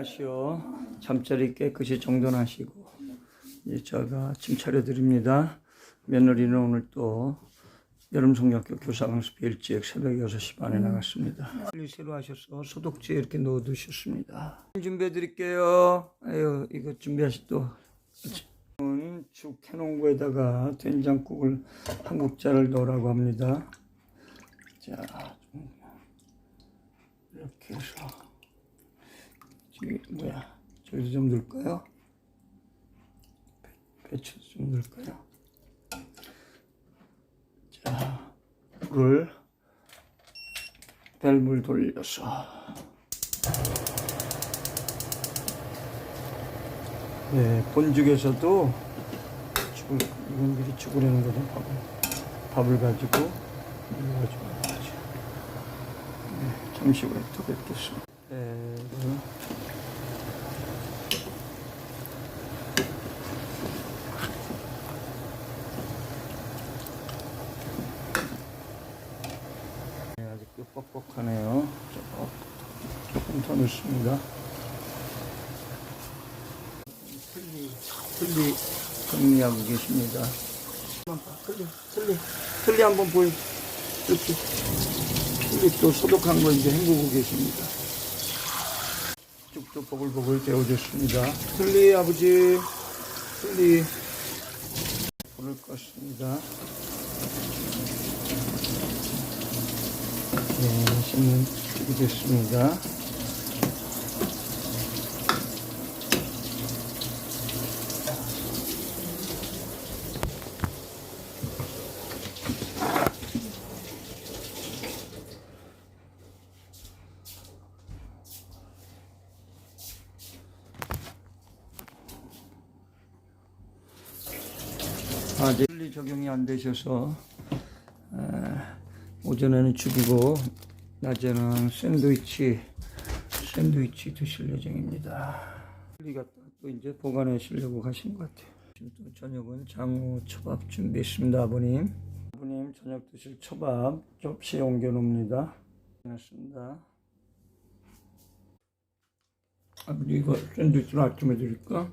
일어나시오. 잠자리 깨끗이 정돈하시고 이제 제가 짐 차려드립니다. 며느리는 오늘 또 여름 성역교 교사강습 일찍 새벽 6시 반에 나갔습니다. 빨리 새로 하셔서 소독지에 이렇게 넣어두셨습니다. 준비해 드릴게요. 아유 이거 준비하시 또 음, 죽 해놓은 거에다가 된장국을 한 국자를 넣으라고 합니다. 자, 좀 이렇게 해서 뭐야 저기서 좀 넣을까요? 배- 배추 좀 넣을까요? 자, 불을 벨물 돌려서 네, 본죽에서도 죽을 이건 미리 죽으려는 거죠 밥을 밥을 가지고 이거 가지고. 네, 잠시 후에 또 뵙겠습니다. 네, 이거 네, 아직도 뻑뻑하네요. 조금, 더 넣습니다. 틀리, 틀리 정리하고 계십니다. 틀리, 틀리, 틀리 한번 보여. 이렇게. 틀리 또 소독한 거 이제 헹구고 계십니다. 쭉도 보글보글 데워졌습니다. 틀리 아버지, 틀리. 불을 껐습니다. 네, 신문 준비 됐습니다. 아, 네. 적용이 안 되셔서 아, 오전에는 죽이고 낮에는 샌드위치 샌드위치 드실 예정입니다. 분리가 또 이제 보관하시려고 하신 것 같아요. 지금 또 저녁은 장어 초밥 준비했습니다, 아버님. 아버님 저녁 드실 초밥 접시에 옮겨 놓습니다. 고맙습니다. 아버님 이거 샌드위치로 아침에 드릴까?